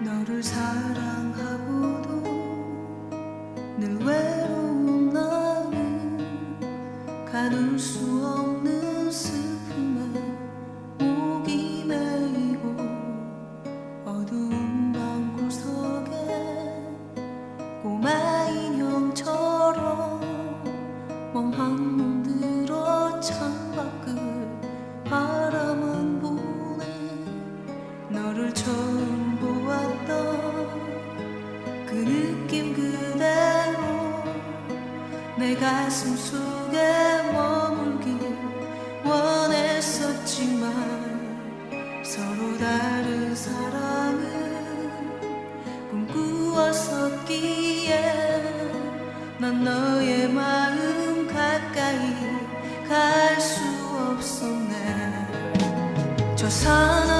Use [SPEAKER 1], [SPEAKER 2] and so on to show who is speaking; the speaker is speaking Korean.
[SPEAKER 1] 너를 사랑하고도 늘 외로운 나는 가둘 수 없는 슬픔에 목이 메이고 어두운 방 구석에 꼬마 인형처럼 멍한 눈 들어 창밖 그 느낌 그대로 내 가슴 속에 머물길 원했었지만 서로 다른 사랑을 꿈꾸었었기에 난 너의 마음 가까이 갈 수 없었네. 저 사람